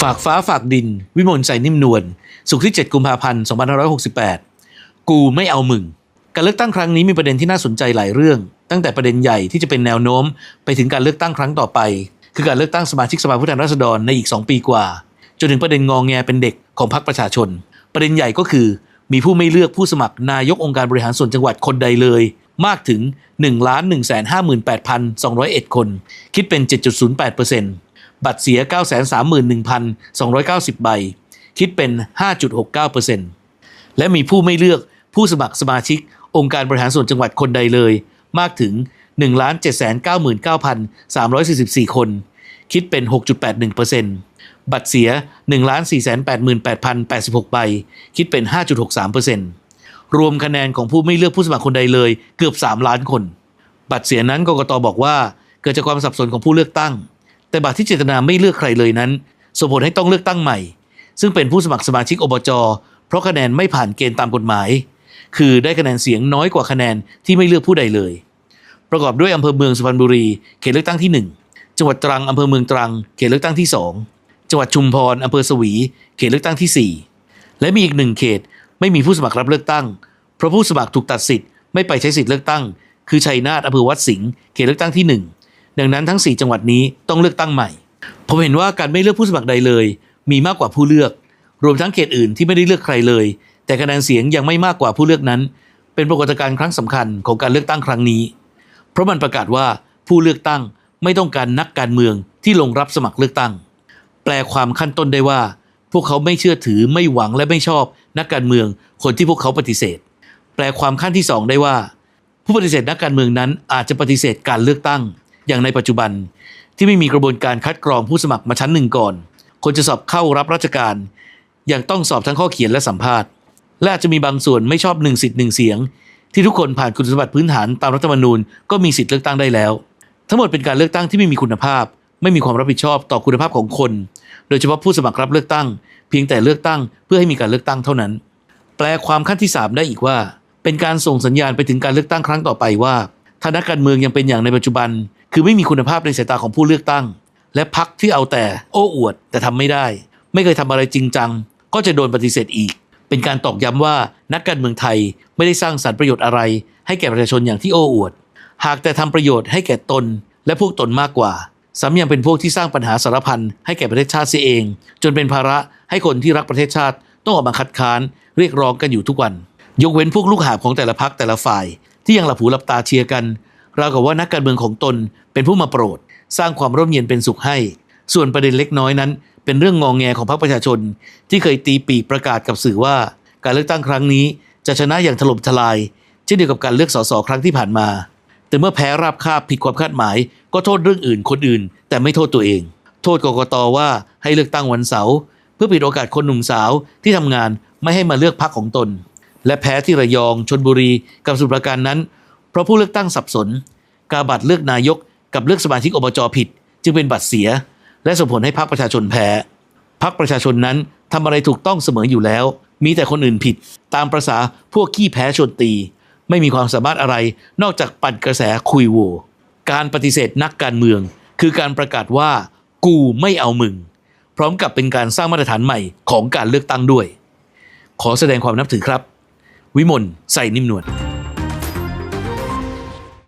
ฝากฟ้าฝากดิน วิมลใจนิ่มนวลสุขที่ 7 กุมภาพันธ์ 2568 กูไม่เอามึง การเลือกตั้งครั้งนี้มีประเด็นที่น่าสนใจหลายเรื่อง ตั้งแต่ประเด็นใหญ่ที่จะเป็นแนวโน้ม ไปถึงการเลือกตั้งครั้งต่อไป คือการเลือกตั้งสมาชิกสภาผู้แทนราษฎรในอีก 2 ปีกว่า จนถึงประเด็นงองแงเป็นเด็กของพรรคประชาชน ประเด็นใหญ่ก็คือ มีผู้ไม่เลือกผู้สมัครนายกองค์การบริหารส่วนจังหวัดคนใดเลย มากถึง 1 1 5 8 2 0 1 คน คิดเป็น 7.08% บัตรเสีย 931,290 ใบ คิดเป็น 5.69%และมีผู้ไม่เลือกผู้สมัครสมาชิก องค์การบริหารส่วนจังหวัดคนใดเลย มากถึง 1,799,344 คน คิดเป็น 6.81%บัตรเสีย 1,488,086 ใบ คิดเป็น 5.63%รวมคะแนนของผู้ไม่เลือกผู้สมัครคนใดเลยเกือบ 3 ล้านคน บัตรเสียนั้นกกตบอกว่า เกิดจากความสับสนของผู้เลือกตั้ง แต่บัตรที่เจตนาไม่เลือกใครเลยนั้นส่งผลให้ต้องเลือกตั้งใหม่ ซึ่งเป็นผู้สมัครสมาชิกอบจเพราะคะแนนไม่ผ่านเกณฑ์ตามกฎหมาย คือได้คะแนนเสียงน้อยกว่าคะแนนที่ไม่เลือกผู้ใดเลย ประกอบด้วยอำเภอเมืองสุพรรณบุรีเขตเลือกตั้งที่ 1 จังหวัดตรังอำเภอเมืองตรังเขตเลือกตั้งที่ 2 จังหวัดชุมพรอำเภอสวี เขตเลือกตั้งที่ 4 และมีอีกหนึ่งเขตไม่มีผู้สมัครรับเลือกตั้ง เพราะผู้สมัครถูกตัดสิทธิ์ไม่ไปใช้สิทธิ์เลือกตั้ง คือชัยนาทอำเภอวัดสิงห์เขตเลือกตั้งที่ 1 ดังนั้นทั้ง 4 จังหวัดนี้ต้องเลือกตั้งใหม่ ผมเห็นว่าการไม่เลือกผู้สมัครใดเลย มีมากกว่าผู้เลือก รวมทั้งเขตอื่นที่ไม่ได้เลือกใครเลย แต่คะแนนเสียงยังไม่มากกว่าผู้เลือกนั้น เป็นปรากฏการณ์ครั้งสำคัญของการเลือกตั้งครั้งนี้ เพราะมันประกาศว่าผู้เลือกตั้งไม่ต้องการนักการเมืองที่ลงรับสมัครเลือกตั้ง แปลความขั้นต้นได้ว่า พวกเขาไม่เชื่อถือไม่หวังและไม่ชอบ นักการเมืองคนที่พวกเขาปฏิเสธ แปลความขั้นที่สองได้ว่า ผู้ปฏิเสธนักการเมืองนั้นอาจจะปฏิเสธการเลือกตั้ง อย่างในปัจจุบัน ที่ไม่มีกระบวนการคัดกรองผู้สมัครมาชั้นหนึ่งก่อน คนจะสอบเข้ารับราชการย่างต้องสอบทั้งข้อเขียนและสัมภาษณ์ และอาจจะมีบางส่วนไม่ชอบหนึ่งสิทธิ์หนึ่งเสียง ที่ทุกคนผ่านคุณสมบัติพื้นฐานตามรัฐธรรมนูญก็มีสิทธิ์เลือกตั้งได้แล้ว ทั้งหมดเป็นการเลือกตั้งที่ไม่มีคุณภาพ ไม่มีความรับผิดชอบต่อคุณภาพของคน โดยเฉพาะผู้สมัครรับเลือกตั้ง เพียงแต่เลือกตั้ง เพื่อให้มีการเลือกตั้งเท่านั้น แปลความขั้นที่ 3 ได้อีกว่า เป็นการส่งสัญญาณไปถึงการเลือกตั้งครั้งต่อไปว่าถ้านักการเมืองยังเป็นอย่างในปัจจุบัน คือไม่มีคุณภาพในสายตาของผู้เลือกตั้ง และพักที่เอาแต่โอ้อวดแต่ทำไม่ได้ ไม่เคยทำอะไรจริงจัง ก็จะโดนปฏิเสธอีก เป็นการตอกย้ำว่านักการเมืองไทยไม่ได้สร้างสรรค์ประโยชน์อะไร ให้แก่ประชาชนอย่างที่โอ้อวด หากแต่ทำประโยชน์ให้แก่ตน และพวกตนมากกว่าซ้ำยังเป็นพวกที่สร้างปัญหาสารพันให้แก่ประเทศชาติเสียเอง จนเป็นภาระให้คนที่รักประเทศชาติต้องออกมาคัดค้าน เรียกร้องกันอยู่ทุกวัน ยกเว้นพวกลูกหาบของแต่ละพักแต่ละฝ่าย ที่ยังหลับหูหลับตาเชียร์กัน ราวกับว่านักการเมืองของตนเป็นผู้มาโปรด สร้างความร่มเย็นเป็นสุขให้ ส่วนประเด็นเล็กน้อยนั้น เป็นเรื่องงองแงของพรรคประชาชน ที่เคยตีปีกประกาศกับสื่อว่า การเลือกตั้งครั้งนี้ จะชนะอย่างถล่มทลาย เช่นเดียวกับการเลือกสสครั้งที่ผ่านมา แต่เมื่อแพ้ราบคาบผิดความคาดหมาย ก็โทษเรื่องอื่นคนอื่น แต่ไม่โทษตัวเอง โทษกกตว่าให้เลือกตั้งวันเสาร์เพื่อปิดโอกาสคนหนุ่มสาวที่ทำงานไม่ให้มาเลือกพรรคของตน และแพ้ที่ระยองชนบุรีกับสมุทรปราการนั้น เพราะผู้เลือกตั้งสับสน กาบัตรเลือกนายกกับเลือกสมาชิกอบจผิด จึงเป็นบัตรเสีย และส่งผลให้พรรคประชาชนแพ้พรรคประชาชนนั้นทำอะไรถูกต้องเสมออยู่แล้ว มีแต่คนอื่นผิด ตามประษาพวกขี้แพ้ชนตี ไม่มีความสามารถอะไร นอกจากปั่นกระแสคุยโวการปฏิเสธนักการเมือง คือการประกาศว่า กูไม่เอามึง พร้อมกับเป็นการสร้างมาตรฐานใหม่ของการเลือกตั้งด้วย ขอแสดงความนับถือครับ วิมลใส่นิ่มนวล